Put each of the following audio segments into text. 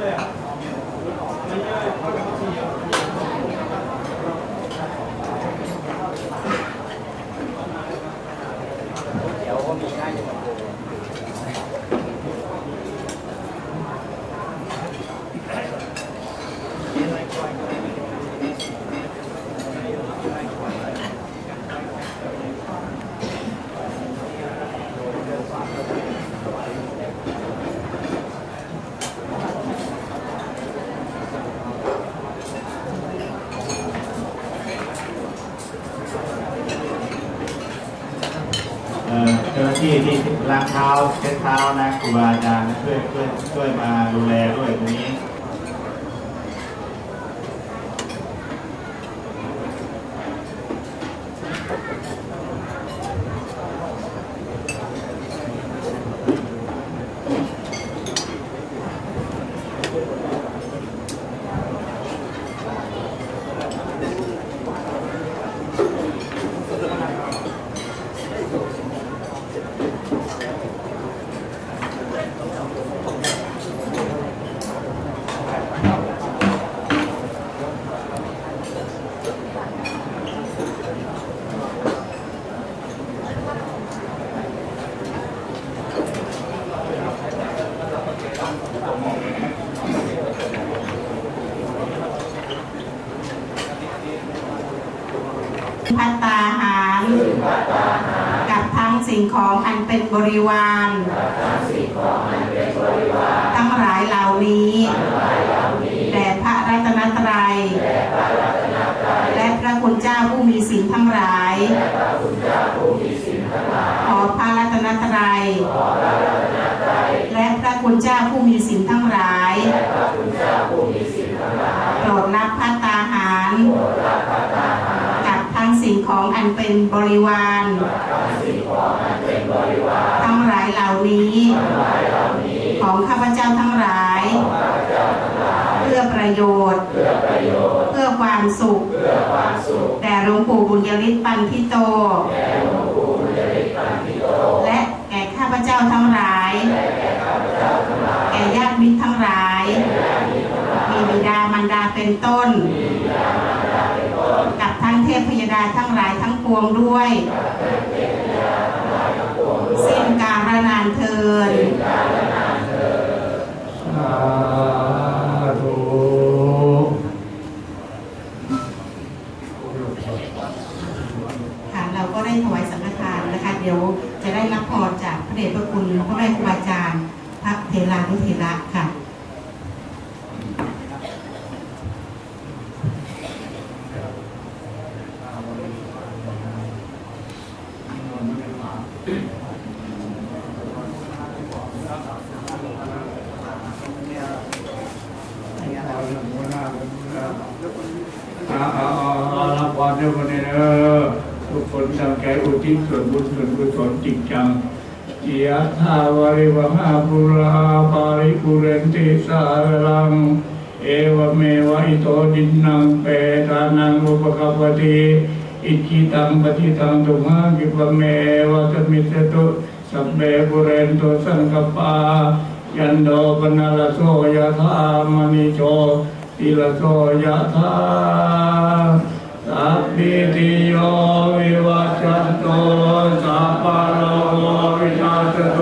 เที่ที่ล้างเท้าเช็ดเท้านะครูบาอาจารย์ช่วยช่วยช่วยมาดูแลด้วยตรงนี้ พัตตาหาร กับทั้งสิ่งของอัน เป็นบริวาร ทั้งหลายเหล่านี้แด่พระรัตนตรัย และพระคุณเจ้าผู้มีศีลทั้งหลาย ขอพระรัตนตรัย และพระคุณเจ้าผู้มีศีลทั้งหลายโปรดรับพัตตาหาร กับทั้ง สิ่งของอันเป็นบริวารทั้งหลายเหล่านี้ ของข้าพเจ้าทั้งหลาย เพื่อประโยชน์ เพื่อความสุขแต่หลวงปู่บุญยฤทธิ์ปันทิโต และแก่ข้าพเจ้าทั้งหลาย แก่ญาติมิตรทั้งหลาย มีบิดามารดาเป็นต้นกับ ทั้งเทพพยดาทั้งหลายทั้งปวงด้วย สิ้นกาลนานเทินสาธุค่ะเราก็ได้ถวายสังฆทานนะคะ เดี๋ยวจะได้รับพรจากพระเดชพระคุณพระแม่ครูบาอาจารย์ พระเทรานุเทระค่ะ เด้อวันนี้เด้อทุกคนตั้งใจอุ ทิศส่วนบุญส่วนกุศลจริงจังยะทาวริวหาปุราปาริปุเรนติสารัง เอวเมวะอิโตดินนังเปตานังอุปกปติอิจิตังปฏิตังตุมหังกิปเมวะตมิเตตุสัพเพปุเรนตุสังกปายันโดปนาลโสยะธามณิโชติลโสยะธา สัพพิติโยวิวัจจันโตสัพพะโลกวินาศโต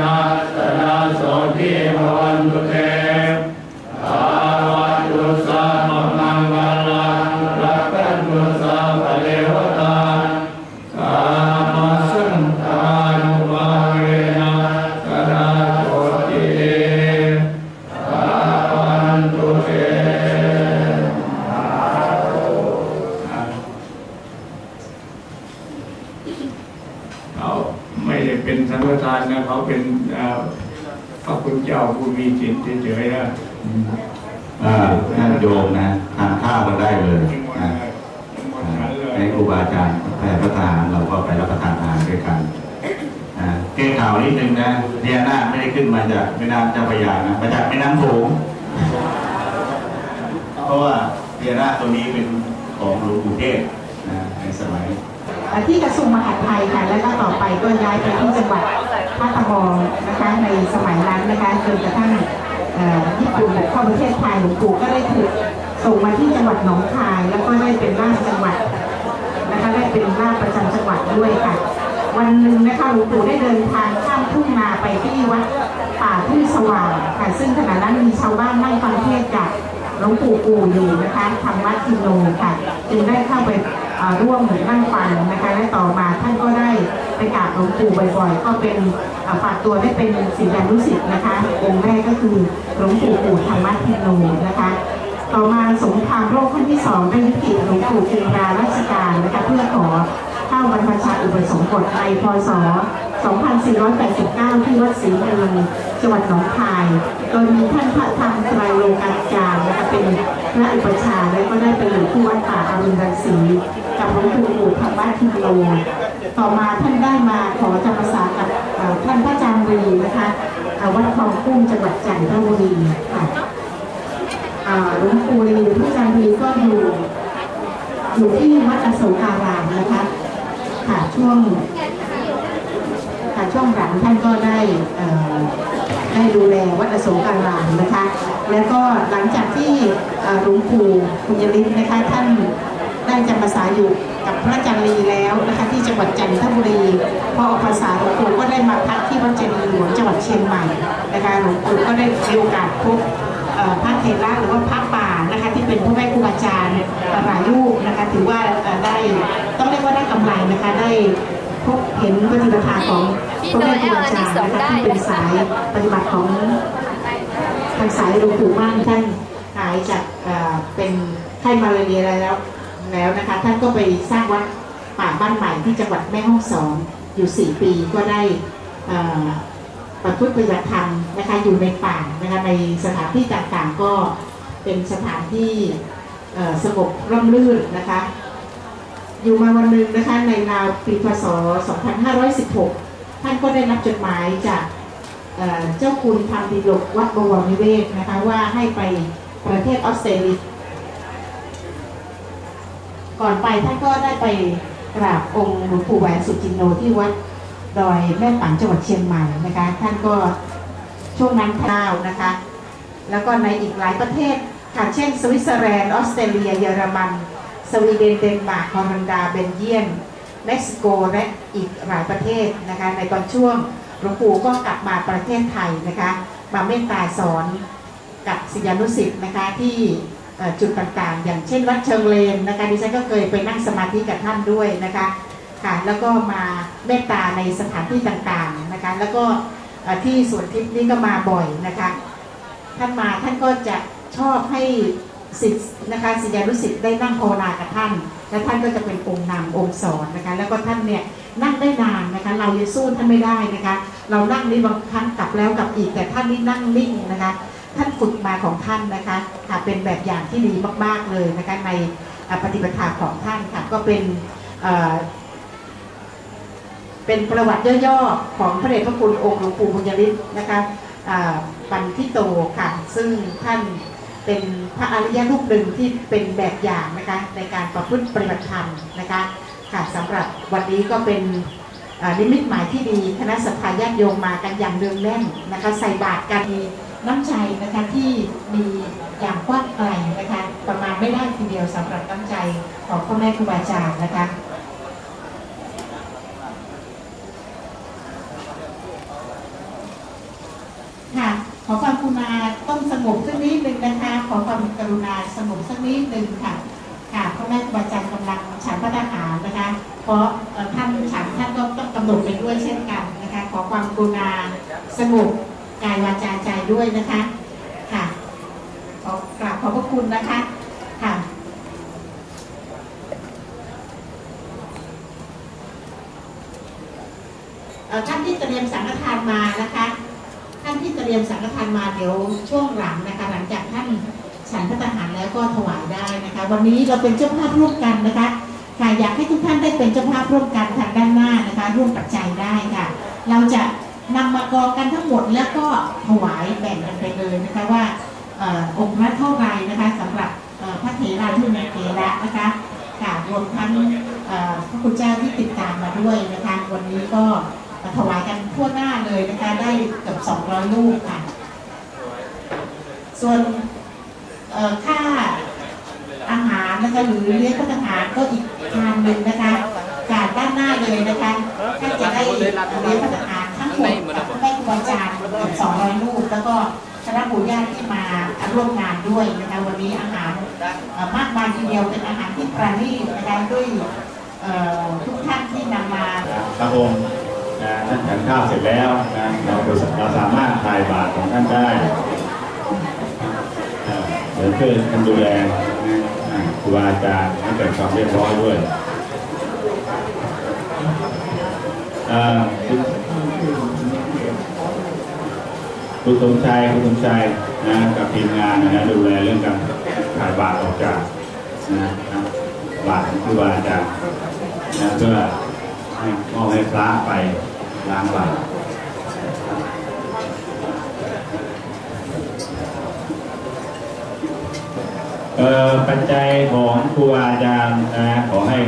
นุภ เฉยๆนะอ่าท่านโยมนะทานข้าวกันได้เลยทั้งหมดนะเลยทั้งหมดนั้นเลยให้ครูบาอาจารย์แผ่พระทหารเราก็ไปรับประทานอาหารด้วยกันนะเกข่าวนิดนึงนะเดียนาคไม่ได้ขึ้นมาจากแม่น้ำเจ้าพระยานะมาจากแม่น้ำโขงเพราะว่าเดียนาคตัวนี้เป็นของหลวงปู่เทศนะในสมัยที่กระทรวงมหาดไทยค่ะแล้วก็ต่อไปก็ย้ายไปที่จังหวัดภาคตะบองนะคะในสมัยนั้นนะคะจนกระทั่งเอ่อ ญี่ปุ่นเข้าประเทศไทยหลวงปู่ก็ได้ถูกส่งมาที่จังหวัดหนองคาย แล้วก็ได้เป็นราชจังหวัดนะคะได้เป็นราชประจำจังหวัดด้วยค่ะ วันหนึ่งนะคะหลวงปู่ได้เดินทางข้ามทุ่งนาไปที่วัดป่าทุ่งสว่างค่ะซึ่งขณะนั้นมีชาวบ้านนั่งฟังเทศจากหลวงปู่ปู่อยู่นะคะทางวัดทิโนค่ะจึงได้เข้าไป เอ่อร่วมนั่งฟังนะคะและต่อมาท่านก็ได้ไปกราบหลวงปู่บ่อยๆ ก็เป็นฝากตัวได้เป็นศิษยานุศิษย์นะคะองค์แรกก็คือหลวงปู่ปู่ธรรมทิโนนะคะต่อมาสงครามโลกครั้งที่สองได้ยุติหลวงปู่จึงลาราชการนะคะเพื่อขอเข้าบรรพชาอุปสมบทในพศ 2489 ที่วัดศรีเมืองจังหวัดหนองคายโดยมีท่านพระธรรมไตรโลกาจารย์นะคะเป็นพระอุปชาและก็ได้ไปอยู่ที่วัดป่าอรุณรังสี กับหลวงปู่ปู่ธรรมทิโลต่อมาท่านได้มาขอจำพรรษากับท่านพระอาจารย์รีนะคะวัดคลองกุ้งจังหวัดจันทบุรีค่ะหลวงปู่ลีพระอาจารย์ลีก็อยู่อยู่ที่วัดอโศการามนะคะค่ะช่วงค่ะช่วงหลังท่านก็ได้ได้ดูแลวัดอโศการามนะคะ แล้วก็หลังจากที่หลวงปู่คุณยลิศนะคะท่าน ได้จำพรรษาอยู่กับพระอาจรีแล้วนะคะที่จังหวัดจันทบุรี พอออกพรรษาหลวงปู่ก็ได้มาพักที่วัดเจดีย์หลวงจังหวัดเชียงใหม่นะคะหลวงปู่ก็ได้มีโอกาสพบพระเถระหรือว่าพระป่านะคะที่เป็นผู้แม่ครูอาจารย์หลายรูปนะคะถือว่าได้ต้องเรียกว่าได้กำไรนะคะได้พบเห็นปฏิบัติกาของพระแม่ครูอาจารย์นะคะที่เป็นสายปฏิบัติของทางสายหลวงปู่มั่นท่านหายจากเอ่อเป็นไข้มาลาเรียแล้ว แล้วนะคะ ท่านก็ไปสร้างวัดป่าบ้านใหม่ที่จังหวัดแม่ฮ่องสอนอยู่ 4 ปีก็ได้ประพฤติปฏิบัติธรรมนะคะอยู่ในป่านะคะในสถานที่ต่างๆก็เป็นสถานที่สงบร่มรื่นนะคะอยู่มาวันหนึ่งนะคะในราวปีพศ 2516 ท่านก็ได้รับจดหมายจากเอ่อเจ้าคุณธรรมดิลกวัดบวรนิเวศนะคะว่าให้ไปประเทศออสเตรเลีย ก่อนไปท่านก็ได้ไปกราบองค์หลวงปู่แหวนสุจินโนที่วัดดอยแม่ปังจังหวัดเชียงใหม่นะคะ ท่านก็ช่วงนั้นท้าวนะคะ แล้วก็ในอีกหลายประเทศค่ะเช่น สวิตเซอร์แลนด์ออสเตรเลียเยอรมัน สวีเดนเดนมาร์กฮอลันดาเบลเยียมเม็กซิโกและอีกหลายประเทศนะคะในตอนช่วงหลวงปู่ก็กลับมาประเทศไทยนะคะมาเมตตาสอนกับศิษยานุสิ์นะคะที่ จุดต่างๆ อย่างเช่นวัดเชิงเลนนะคะดิฉันก็เคยไปนั่งสมาธิกับท่านด้วยนะคะค่ะแล้วก็มาเมตตาในสถานที่ต่างๆนะคะแล้วก็ที่สวนทิพย์นี่ก็มาบ่อยนะคะท่านมาท่านก็จะชอบให้สิทธิ์นะคะศิษยานุสิษย์ได้นั่งภาวนากับท่าน และท่านก็จะเป็นองค์นำองค์สอนนะคะแล้วก็ท่านเนี่ยนั่งได้นานนะคะเรายังสู้ท่านไม่ได้นะคะ เรานั่งนี่บางครั้งกลับแล้วกลับอีกแต่ท่านนี่นั่งนิ่งนะคะ ท่านฝึกมาของท่านนะคะค่ะเป็นแบบอย่างที่ดีมากๆเลยนะคะในปฏิปทาของท่านค่ะก็เป็นเป็นประวัติย่อๆของพระเดชพระคุณองค์หลวงปู่บุญยฤทธิ์นะคะปันทิโตค่ะ ซึ่งท่านเป็นพระอริยรูปหนึ่งที่เป็นแบบอย่างนะคะในการประพฤติปฏิบัติธรรมนะคะค่ะสำหรับวันนี้ก็เป็นนิมิตหมายที่ดีคณะสัตยาญาติโยมมากันอย่างเนืองแน่นนะคะใส่บาตรกันมี น้ำใจนะคะที่มีอย่างกว้างไกลนะคะประมาณไม่ได้ทีเดียวสำหรับน้ำใจของพ่อแม่ครูบาอาจารย์นะคะค่ะขอความกรุณาต้องสงบสักนิดหนึ่งนะคะขอความกรุณาสงบสักนิดหนึ่งค่ะค่ะพ่อแม่ครูบาอาจารย์กำลังฉันพระทหารนะคะ เพราะเอ่อท่านฉันท่านก็ต้องกำหนดไปด้วยเช่นกันนะคะ ขอความกรุณาสงบ กายวาจาใจด้วยนะคะค่ะขอกราบขอบพระคุณนะคะค่ะท่านที่เตรียมสังฆทานมานะคะ ท่านที่เตรียมสังฆทานมาเดี๋ยวช่วงหลังนะคะ หลังจากท่านฉันพระทหารแล้วก็ถวายได้นะคะ วันนี้เราเป็นเจ้าภาพร่วมกันนะคะค่ะอยากให้ทุกท่านได้เป็นเจ้าภาพร่วมกันทางด้านหน้านะคะ ร่วมปัจจัยได้ค่ะ เราจะ นำมากองกันทั้งหมดแล้วก็ถวายแบ่งกันไปเลยนะคะว่าเอ่อองค์ละเท่าไหรนะคะสำหรับพระเถราทุนเถระนะคะค่ะรวมทั้งพระคุณเจ้าที่ติดตามมาด้วยนะคะวันนี้ก็ถวายกันทั่วหน้าเลยนะคะได้เกือบ200ลูกค่ะ ส่วนค่าอาหารนะคะหรือเลี้ยงพัฒหารก็อีกทางหนึ่งนะคะจากด้านหน้าเลยนะคะท่านจะได้เลี้ยงพัฒหาร ทั้งหมดกับแม่ครูอาจารย์เกือบ200ลูกแล้วก็คณะผู้ญาติที่มาร่วมงานด้วยนะคะวันนี้อาหารเอ่อมากมายทีเดียวเป็นอาหารที่ประณีตนะคะด้วยเอ่อทุกท่านที่นำมาครับผมนะท่านฉันข้าวเสร็จแล้วนะเราเราสามารถถ่ายบาตรของท่านได้เอ่อเดี๋ยวช่วยกันดูแลนะอ่าครูบาอาจารย์ให้เกิดความเรียบร้อยด้วยเอ่อ คุณสมชัยคุณสมชัยนะกับทีมงานนะดูแลเรื่องการถ่ายบาตรออกจากนะบาตรของครูบาอาจารย์นะเพื่อให้มอบให้พระไปล้างบาตรปัจจัยของครูอาจารย์นะขอให้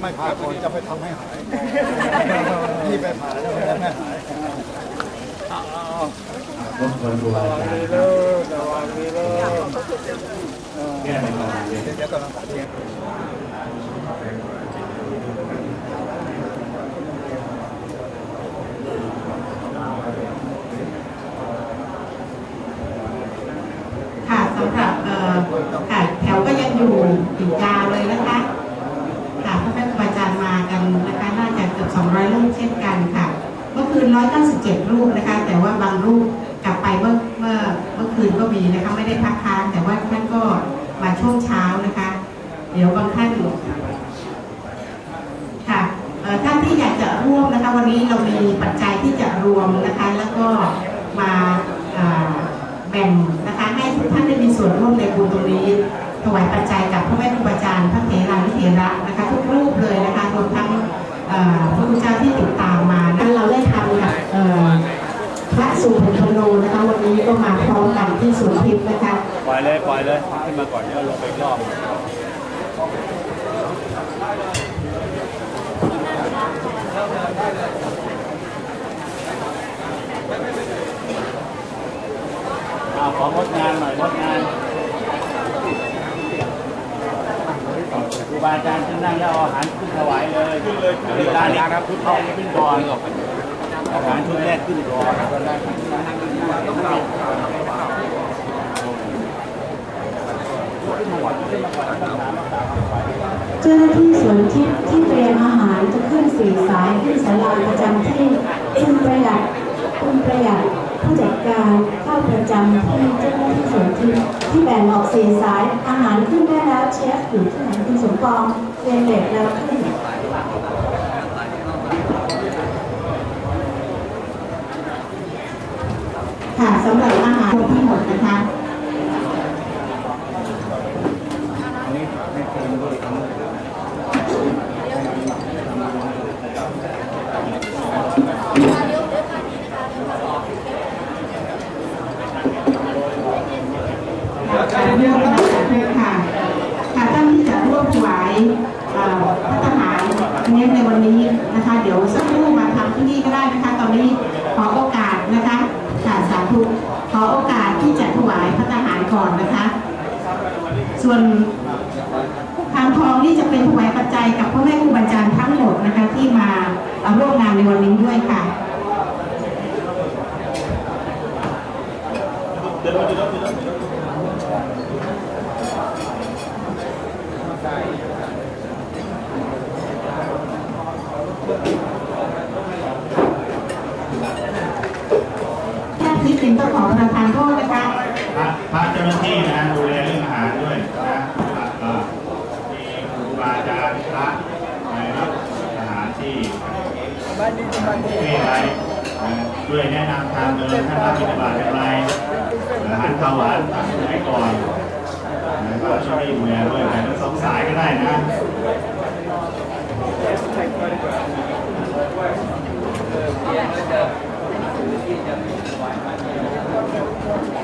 ไม่ผ่าก่อนจะไปทำให้หายนี่ไปผ่าแล้วมันจะไม่หายรบกวนครูบาอาจารย์ครับแก้ในตอนนี้เดี๋ยวกำลังตัดเอง ค่ะสำหรับเอ่อค่ะแถวก็ยังอยู่อีกยาวเลยนะคะ ค่ะพระแม่ครูอาจารย์มากันนะคะน่าจะเกือบ200รูปเช่นกันค่ะ เมื่อคืน 197 รูปนะคะ แต่ว่าบางรูปกลับไปเมื่อเมื่อเมื่อคืนก็มีนะคะไม่ได้พักค้างแต่ว่าท่านก็มาช่วงเช้านะคะ เดี๋ยวบางท่าน ท่านที่อยากจะร่วมนะคะวันนี้เรามีปัจจัยที่จะรวมนะคะแล้วก็มาแบ่งนะคะให้ทุกท่านได้มีส่วนร่วมในบุญตรงนี้ ถวายปัจจัยกับพระแม่ครูบาอาจารย์พระเถรานุเถระนะคะทุกรูปเลยนะคะรวมทั้งพระคุณเจ้าที่ติดตามมานั้นเราได้ทำกับพระสุพรรณโนนะคะวันนี้ก็มาพร้อมกันที่สวนทิพย์นะคะปล่อยเลยปล่อยเลยขึ้นมาก่อนเดี๋ยวลงไปรอบ ของงดงานหน่อยงดงานครูบาอาจารย์ขึ้นนั่งแล้วเอาอาหารขึ้นถวายเลยขึ้นเลยขึ้นเลยร้านนี้ชุดแรกขึ้นก่อนอาหารชุดแรกขึ้นก่อนเจ้าหน้าที่สวนทิพย์ที่เตรียมอาหารจะขึ้นสี่สายขึ้นศาลาประจำที่คุณประหยัดคุณประหยัดผู้จัดการ ประจำที่เจ้าหน้าที่สวนที่ที่แบ่งออกสี่สาย อาหารขึ้นได้แล้วเชฟอยู่ที่ไหนคุณสมปองเรียนเด็กแล้วขึ้นค่ะสำหรับอาหารที่หมดนะคะ การร่วมนะคะค่ะค่ะท่านที่จะร่วมถวายเอ่อ พระทหารเน้นในวันนี้นะคะ เดี๋ยวสักครู่มาทำที่นี่ก็ได้นะคะ ตอนนี้ขอโอกาสนะคะค่ะสาธุขอโอกาสที่จะถวายพระทหารก่อนนะคะ ส่วนทางทองนี่จะเป็นถวายปัจจัยกับพ่อแม่ครูบาอาจารย์ทั้งหมดนะคะที่มาร่วมงานในวันนี้ด้วยค่ะาพระนะครับสถานที่ที่ไรช่วยแนะนำทางเดินท่านรับบิณฑบาตอย่างไรอาหารข้าวหวานสมัยก่อนก็ช่วยดูแลด้วยกันทั้งสองสายก็ได้นะเ